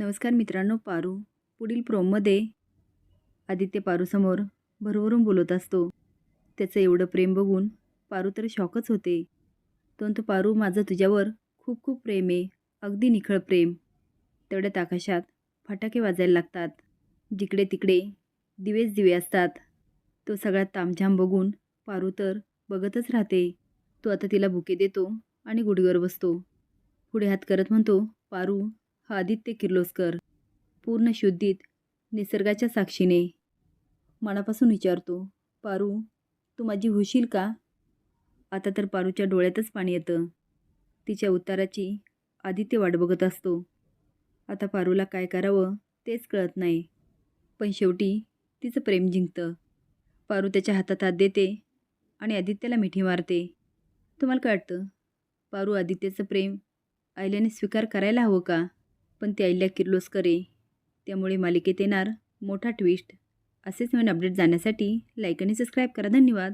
नमस्कार मित्रांनो पारू पुढील प्रोममध्ये आदित्य पारूसमोर भरभरून बोलत असतो. त्याचं एवढं प्रेम बघून पारू तर शॉकच होते. तो पारू माझं तुझ्यावर खूप खूप प्रेम आहे. अगदी निखळ प्रेम. तेवढ्यात आकाशात फटाके वाजायला लागतात. जिकडे तिकडे दिवेच दिवे असतात. तो सगळा तामझाम बघून पारू तर बघतच राहते. तो आता तिला बुके देतो आणि गुडीवर बसतो. पुढे हात करत म्हणतो पारू आदित्य किर्लोस्कर. पूर्ण शुद्धीत निसर्गाच्या साक्षीने. मनापासून विचारतो पारू तू माझी होशील का? आता तर पारूच्या डोळ्यातच पाणी येतं. तिच्या उताराची आदित्य वाट बघत असतो. आता पारूला काय करावं तेच कळत नाही. पण शेवटी तिचं प्रेम जिंकतं. पारू त्याच्या हातात हात देते आणि आदित्यला मिठी मारते. तुम्हाला काय वाटतं? पारू आदित्यचं प्रेम आयल्याने स्वीकार करायला हवं का? पण ती अहिल्या किर्लोस्कर आहे त्यामुळे मालिकेत येणार मोठा ट्विस्ट असेच नवीन अपडेट जाण्यासाठी लाईक आणि सबस्क्राईब करा. धन्यवाद.